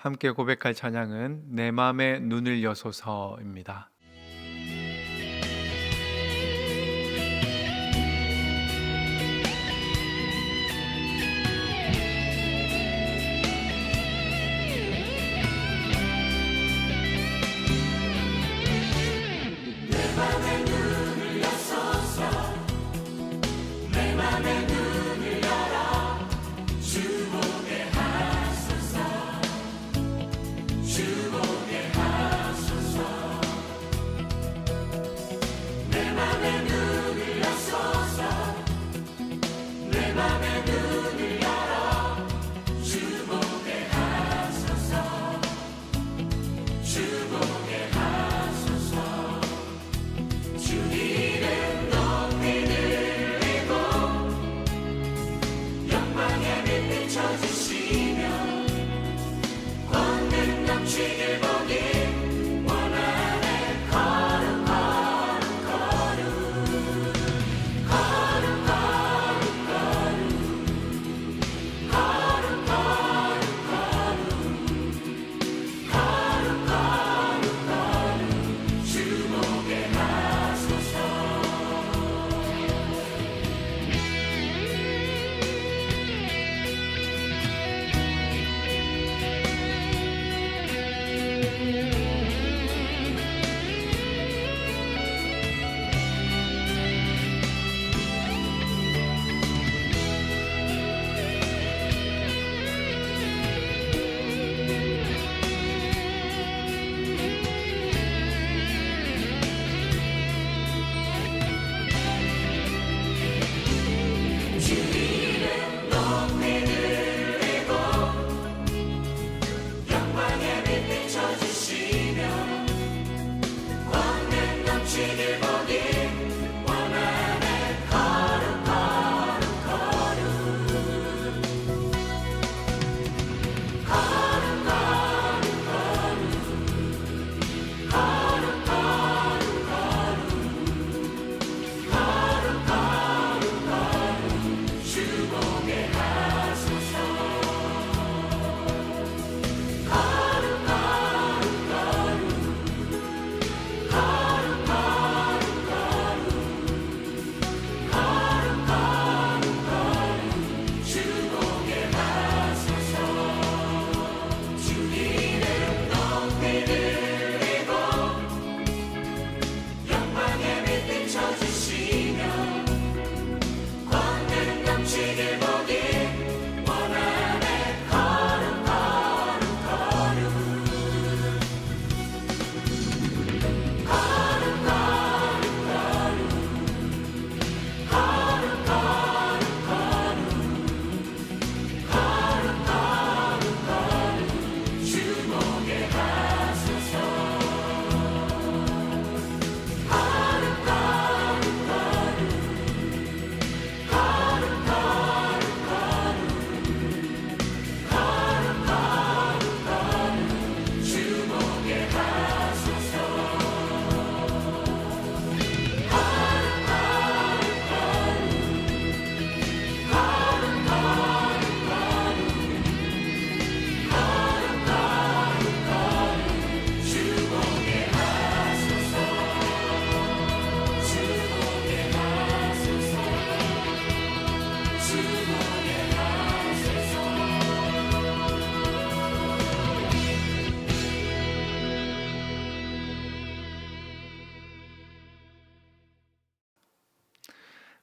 함께 고백할 찬양은 내 마음의 눈을 여소서입니다.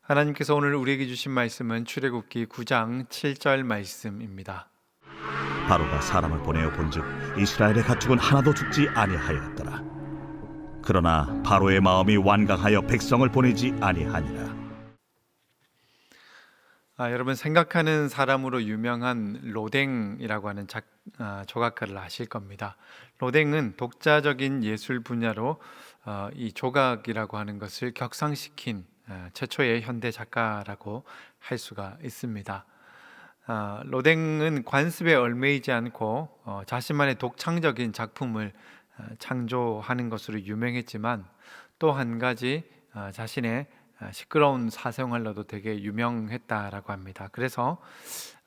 하나님께서 오늘 우리에게 주신 말씀은 출애굽기 9장 7절 말씀입니다. 바로가 사람을 보내어 본즉 이스라엘의 가축은 하나도 죽지 아니하였더라. 그러나 바로의 마음이 완강하여 백성을 보내지 아니하니라. 아, 여러분 생각하는 사람으로 유명한 로댕이라고 하는 작, 아, 조각가를 아실 겁니다. 로댕은 독자적인 예술 분야로 어, 이 조각이라고 하는 것을 격상시킨 어, 최초의 현대 작가라고 할 수가 있습니다. 아, 로댕은 관습에 얽매이지 않고 어, 자신만의 독창적인 작품을 어, 창조하는 것으로 유명했지만 또 한 가지 어, 자신의 어, 시끄러운 사생활로도 되게 유명했다라고 합니다. 그래서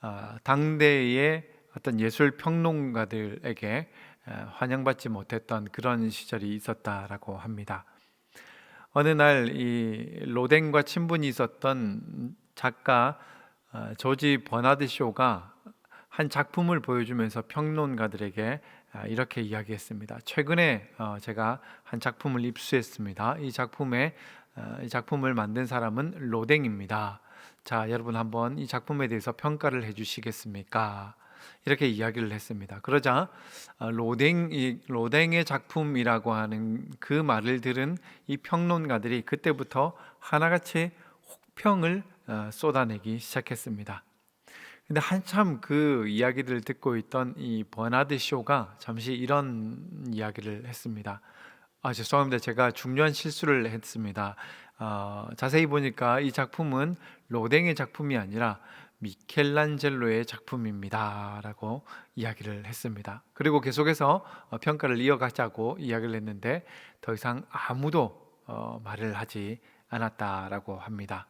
어, 당대의 어떤 예술 평론가들에게 어, 환영받지 못했던 그런 시절이 있었다라고 합니다. 어느 날 이 로댕과 친분이 있었던 작가 어, 조지 버나드 쇼가 한 작품을 보여주면서 평론가들에게 아, 이렇게 이야기했습니다. 최근에 어, 제가 한 작품을 입수했습니다. 이 작품에 어, 이 작품을 만든 사람은 로댕입니다. 자, 여러분 한번 이 작품에 대해서 평가를 해주시겠습니까? 이렇게 이야기를 했습니다. 그러자 어, 로댕 이 로댕의 작품이라고 하는 그 말을 들은 이 평론가들이 그때부터 하나같이 혹평을 어, 쏟아내기 시작했습니다. 근데 한참 그 이야기를 듣고 있던 이 버나드 쇼가 잠시 이런 이야기를 했습니다. 아 죄송합니다. 제가 중요한 실수를 했습니다. 어, 자세히 보니까 이 작품은 로댕의 작품이 아니라 미켈란젤로의 작품입니다라고 이야기를 했습니다. 그리고 계속해서 어, 평가를 이어가자고 이야기를 했는데 더 이상 아무도 어, 말을 하지 않았다라고 합니다.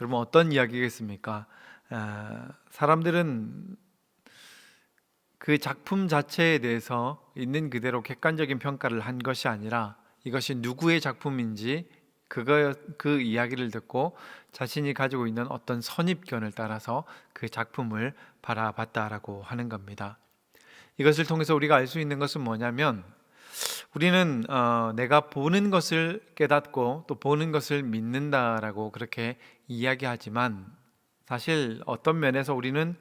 여러분 어떤 이야기겠습니까? 아, 사람들은 그 작품 자체에 대해서 있는 그대로 객관적인 평가를 한 것이 아니라 이것이 누구의 작품인지 그거 그 이야기를 듣고 자신이 가지고 있는 어떤 선입견을 따라서 그 작품을 바라봤다라고 하는 겁니다. 이것을 통해서 우리가 알 수 있는 것은 뭐냐면 우리는 어, 내가 보는 것을 깨닫고 또 보는 것을 믿는다라고 그렇게 이야기하지만 사실 어떤 면에서 우리는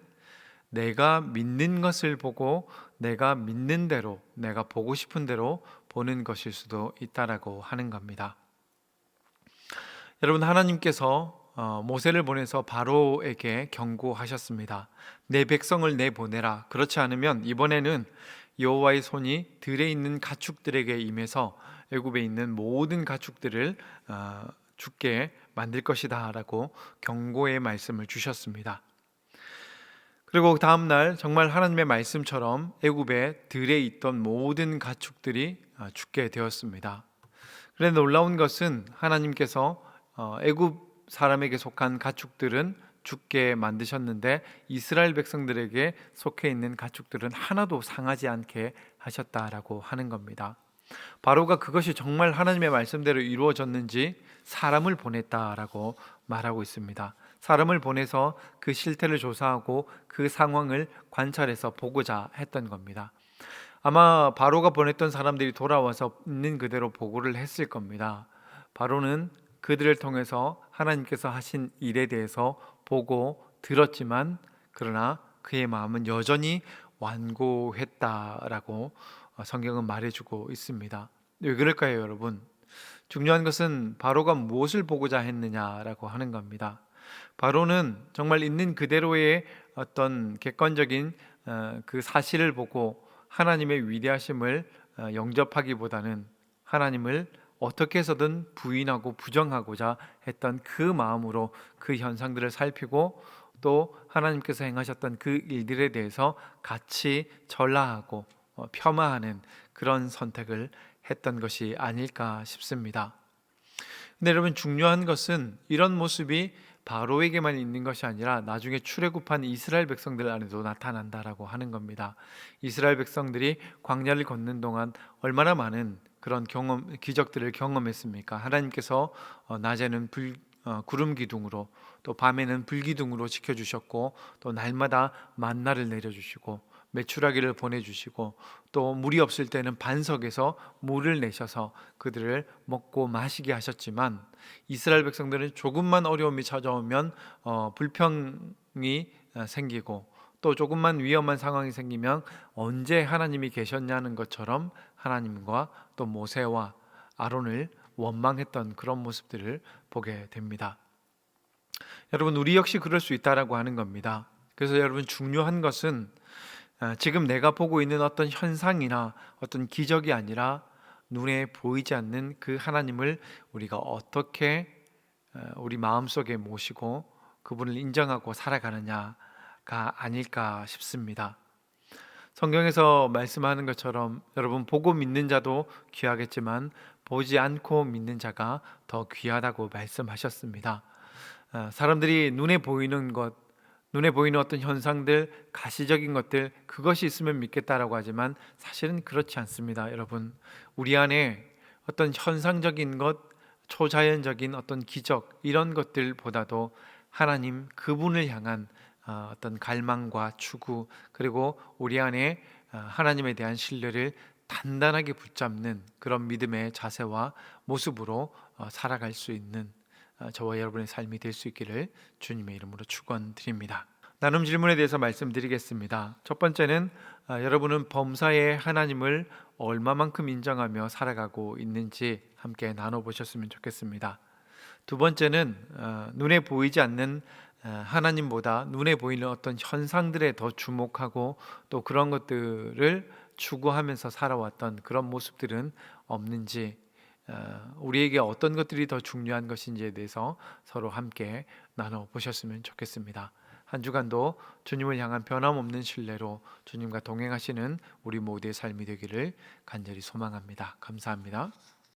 내가 믿는 것을 보고 내가 믿는 대로 내가 보고 싶은 대로 보는 것일 수도 있다라고 하는 겁니다. 여러분 하나님께서 어, 모세를 보내서 바로에게 경고하셨습니다. 내 백성을 내 보내라. 그렇지 않으면 이번에는 여호와의 손이 들에 있는 가축들에게 임해서 애굽에 있는 모든 가축들을 어, 죽게 만들 것이다라고 경고의 말씀을 주셨습니다. 그리고 다음 날 정말 하나님의 말씀처럼 애굽에 들에 있던 모든 가축들이 어, 죽게 되었습니다. 그런데 놀라운 것은 하나님께서 어, 애굽 사람에게 속한 가축들은 죽게 만드셨는데 이스라엘 백성들에게 속해 있는 가축들은 하나도 상하지 않게 하셨다라고 하는 겁니다. 바로가 그것이 정말 하나님의 말씀대로 이루어졌는지 사람을 보냈다라고 말하고 있습니다. 사람을 보내서 그 실태를 조사하고 그 상황을 관찰해서 보고자 했던 겁니다. 아마 바로가 보냈던 사람들이 돌아와서 있는 그대로 보고를 했을 겁니다. 바로는 그들을 통해서 하나님께서 하신 일에 대해서 보고 들었지만 그러나 그의 마음은 여전히 완고했다라고 성경은 말해주고 있습니다. 왜 그럴까요, 여러분? 중요한 것은 바로가 무엇을 보고자 했느냐라고 하는 겁니다. 바로는 정말 있는 그대로의 어떤 객관적인 어, 그 사실을 보고 하나님의 위대하심을 어, 영접하기보다는 하나님을 어떻게 해서든 부인하고 부정하고자 했던 그 마음으로 그 현상들을 살피고 또 하나님께서 행하셨던 그 일들에 대해서 같이 전라하고 어, 폄하하는 그런 선택을 했던 것이 아닐까 싶습니다. 근데 여러분 중요한 것은 이런 모습이 바로에게만 있는 것이 아니라 나중에 출애굽한 이스라엘 백성들 안에도 나타난다라고 하는 겁니다. 이스라엘 백성들이 광야를 걷는 동안 얼마나 많은 그런 경험 기적들을 경험했습니까? 하나님께서 어, 낮에는 불 어, 구름 기둥으로 또 밤에는 불 기둥으로 지켜 주셨고 또 날마다 만나를 내려 주시고 메추라기를 보내 주시고 또 물이 없을 때는 반석에서 물을 내셔서 그들을 먹고 마시게 하셨지만 이스라엘 백성들은 조금만 어려움이 찾아오면 어, 불평이 어, 생기고 또 조금만 위험한 상황이 생기면 언제 하나님이 계셨냐는 것처럼 하나님과 또 모세와 아론을 원망했던 그런 모습들을 보게 됩니다. 여러분 우리 역시 그럴 수 있다라고 하는 겁니다. 그래서 여러분 중요한 것은 아, 지금 내가 보고 있는 어떤 현상이나 어떤 기적이 아니라 눈에 보이지 않는 그 하나님을 우리가 어떻게 어, 우리 마음속에 모시고 그분을 인정하고 살아가느냐 가 아닐까 싶습니다. 성경에서 말씀하는 것처럼 여러분 보고 믿는 자도 귀하겠지만 보지 않고 믿는 자가 더 귀하다고 말씀하셨습니다. 아, 사람들이 눈에 보이는 것, 눈에 보이는 어떤 현상들, 가시적인 것들 그것이 있으면 믿겠다라고 하지만 사실은 그렇지 않습니다, 여러분. 우리 안에 어떤 현상적인 것, 초자연적인 어떤 기적 이런 것들보다도 하나님 그분을 향한 어, 어떤 갈망과 추구 그리고 우리 안에 어, 하나님에 대한 신뢰를 단단하게 붙잡는 그런 믿음의 자세와 모습으로 어, 살아갈 수 있는 어, 저와 여러분의 삶이 될 수 있기를 주님의 이름으로 축원드립니다. 나눔 질문에 대해서 말씀드리겠습니다. 첫 번째는 아, 여러분은 범사의 하나님을 얼마만큼 인정하며 살아가고 있는지 함께 나눠 보셨으면 좋겠습니다. 두 번째는 어, 눈에 보이지 않는 어, 하나님보다 눈에 보이는 어떤 현상들에 더 주목하고 또 그런 것들을 추구하면서 살아왔던 그런 모습들은 없는지 어, 우리에게 어떤 것들이 더 중요한 것인지에 대해서 서로 함께 나눠 보셨으면 좋겠습니다. 한 주간도 주님을 향한 변함없는 신뢰로 주님과 동행하시는 우리 모두의 삶이 되기를 간절히 소망합니다. 감사합니다.